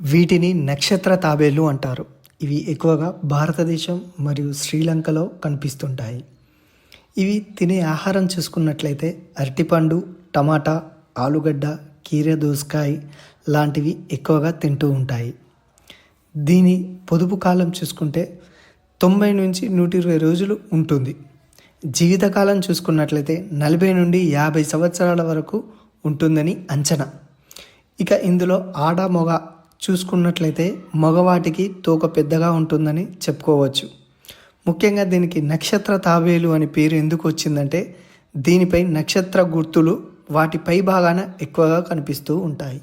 వీటిని నక్షత్ర తాబేలు అంటారు. ఇవి ఎక్కువగా భారతదేశం మరియు శ్రీలంకలో కనిపిస్తుంటాయి. ఇవి తినే ఆహారం చూసుకున్నట్లయితే అరటిపండు టమాటా ఆలుగడ్డ కీర దోసకాయ లాంటివి ఎక్కువగా తింటూ ఉంటాయి. దీని పొదుపు కాలం చూసుకుంటే తొంభై నుంచి నూట ఇరవై రోజులు ఉంటుంది. జీవితకాలం చూసుకున్నట్లయితే నలభై నుండి యాభై సంవత్సరాల వరకు ఉంటుందని అంచనా. ఇక ఇందులో ఆడ మొగ చూసుకున్నట్లయితే మగవాటికి తోక పెద్దగా ఉంటుందని చెప్పుకోవచ్చు. ముఖ్యంగా దీనికి నక్షత్ర తాబేలు అని పేరు ఎందుకు వచ్చిందంటే దీనిపై నక్షత్ర గుర్తులు వాటి పై భాగాన ఎక్కువగా కనిపిస్తూ ఉంటాయి.